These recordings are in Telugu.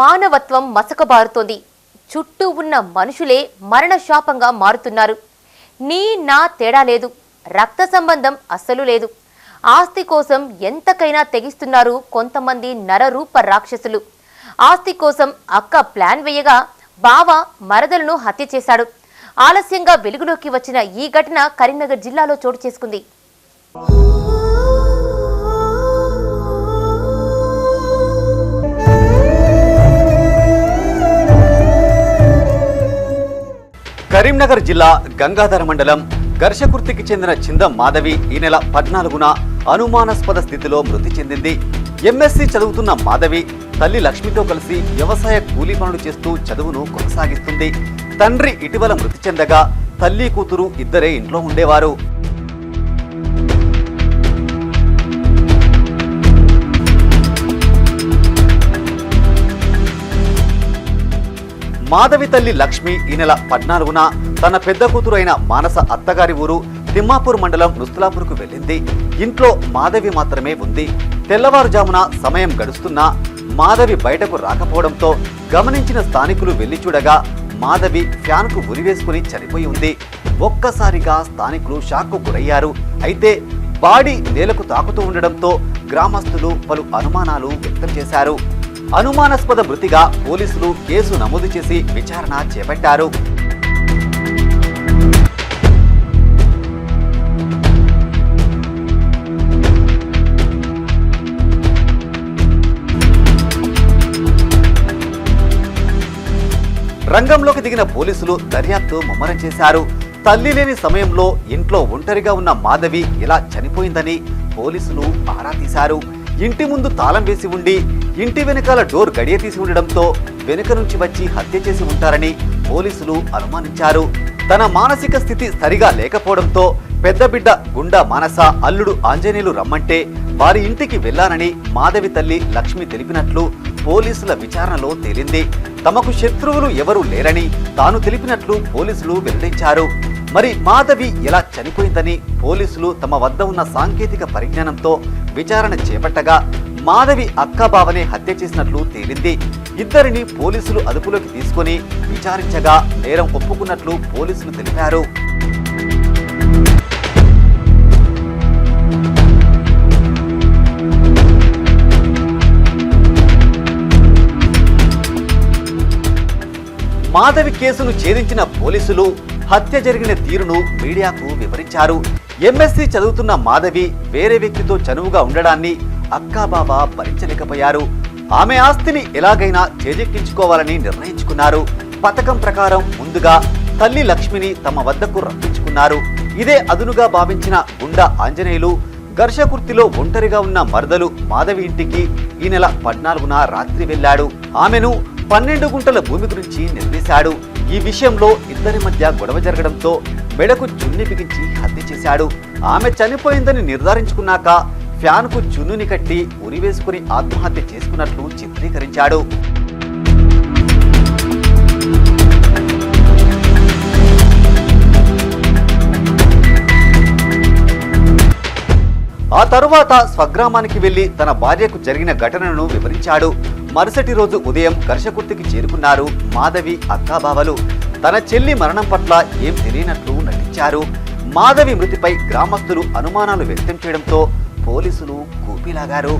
మానవత్వం మసకబారుతోంది. చుట్టూ ఉన్న మనుషులే మరణశాపంగా మారుతున్నారు. నీ నా తేడా లేదు. రక్త సంబంధం అస్సలు లేదు. ఆస్తి కోసం ఎంతకైనా తెగిస్తున్నారు కొంతమంది నరరూప రాక్షసులు. ఆస్తి కోసం అక్క ప్లాన్ వేయగా బావ మరదలను హత్య చేశాడు. ఆలస్యంగా వెలుగులోకి వచ్చిన ఈ ఘటన కరీంనగర్ జిల్లాలో చోటు చేసుకుంది. కరీంనగర్ జిల్లా గంగాధర మండలం ఘర్షకుర్తికి చెందిన చిందం మాధవి ఈ నెల పద్నాలుగున అనుమానాస్పద స్థితిలో మృతి చెందింది. ఎంఎస్సి చదువుతున్న మాధవి తల్లి లక్ష్మితో కలిసి వ్యవసాయ కూలీ పనులు చేస్తూ చదువును కొనసాగిస్తుంది. తండ్రి ఇటీవల మృతి చెందగా తల్లి కూతురు ఇద్దరే ఇంట్లో ఉండేవారు. మాధవి తల్లి లక్ష్మి ఈ నెల పద్నాలుగున తన పెద్ద కూతురు అయిన మానస అత్తగారి ఊరు తిమ్మాపూర్ మండలం రుస్తులాపూర్కు వెళ్ళింది. ఇంట్లో మాధవి మాత్రమే ఉంది. తెల్లవారుజామున సమయం గడుస్తున్నా మాధవి బయటకు రాకపోవడంతో గమనించిన స్థానికులు వెళ్ళి చూడగా మాధవి ఫ్యాన్కు ఉరివేసుకుని చనిపోయి ఉంది. ఒక్కసారిగా స్థానికులు షాక్కు గురయ్యారు. అయితే బాడీ నేలకు తాకుతూ ఉండడంతో గ్రామస్తులు పలు అనుమానాలు వ్యక్తం చేశారు. అనుమానాస్పద మృతిగా పోలీసులు కేసు నమోదు చేసి విచారణ చేపట్టారు. రంగంలోకి దిగిన పోలీసులు దర్యాప్తు ముమ్మరం చేశారు. తల్లి లేని సమయంలో ఇంట్లో ఒంటరిగా ఉన్న మాధవి ఇలా చనిపోయిందని పోలీసులు ఆరా తీశారు. ఇంటి ముందు తాళం వేసి ఉండి ఇంటి వెనకాల డోర్ గడియ తీసి ఉండడంతో వెనుక నుంచి వచ్చి హత్య చేసి ఉంటారని పోలీసులు అనుమానించారు. తన మానసిక స్థితి సరిగా లేకపోవడంతో పెద్ద బిడ్డ గుండా మానస అల్లుడు ఆంజనేయులు రమ్మంటే వారి ఇంటికి వెళ్ళానని మాధవి తల్లి లక్ష్మి తెలిపినట్లు పోలీసుల విచారణలో తేలింది. తమకు శత్రువులు ఎవరూ లేరని తాను తెలిపినట్లు పోలీసులు వెల్లడించారు. మరి మాధవి ఎలా చనిపోయిందని పోలీసులు తమ వద్ద ఉన్న సాంకేతిక పరిజ్ఞానంతో విచారణ చేపట్టగా మాధవి అక్కబావనే హత్య చేసినట్లు తేలింది. ఇద్దరిని పోలీసులు అదుపులోకి తీసుకొని విచారించగా నేరం ఒప్పుకున్నట్లు పోలీసులు తెలిపారు. మాధవి కేసును ఛేదించిన పోలీసులు హత్య జరిగిన తీరును మీడియాకు వివరించారు. ఎంఎస్సి చదువుతున్న మాధవి వేరే వ్యక్తితో చనువుగా ఉండడాన్ని అక్కాబాబా భరించలేకపోయారు. ఆమె ఆస్తిని ఎలాగైనా చేజెక్కించుకోవాలని నిర్ణయించుకున్నారు. పథకం ప్రకారం ముందుగా తల్లి లక్ష్మిని తమ వద్దకు రప్పించుకున్నారు. ఇదే అదునుగా భావించిన గుండా ఆంజనేయులు ఘర్షకుర్తిలో ఒంటరిగా ఉన్న మరదలు మాధవి ఇంటికి ఈ నెల పద్నాలుగున రాత్రి వెళ్ళాడు. ఆమెను పన్నెండు గుంటల భూమి గురించి నిలదీశాడు ఈ విషయంలో ఇద్దరి మధ్య గొడవ జరగడంతో మెడకు చున్ని బిగించి హత్య చేశాడు. ఆమె చనిపోయిందని నిర్ధారించుకున్నాక ఫ్యాన్కు చున్నుని కట్టి ఉరివేసుకుని ఆత్మహత్య చేసుకున్నట్లు చిత్రీకరించాడు. ఆ తరువాత స్వగ్రామానికి వెళ్ళి తన భార్యకు జరిగిన ఘటనను వివరించాడు. మరుసటి రోజు ఉదయం ఘర్షకుర్తికి చేరుకున్నారు మాధవి అక్కాబావలు. తన చెల్లి మరణం పట్ల ఏం తెలియనట్లు నటించారు. మాధవి మృతిపై గ్రామస్తులు అనుమానాలు వ్యక్తం చేయడంతో పోలీసులు కూపిలాగారు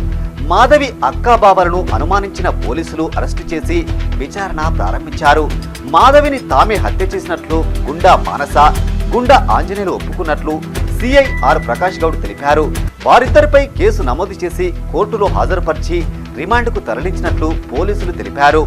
మాధవి అక్కాబావలను అనుమానించిన పోలీసులు అరెస్టు చేసి విచారణ ప్రారంభించారు. మాధవిని తామే హత్య చేసినట్లు గుండా మానస గుండా ఆంజనేయులు ఒప్పుకున్నట్లు సిఐ ఆర్ ప్రకాష్ గౌడ్ తెలిపారు. వారిద్దరిపై కేసు నమోదు చేసి కోర్టులో హాజరుపరిచి రిమాండ్కు తరలించినట్లు పోలీసులు తెలిపారు.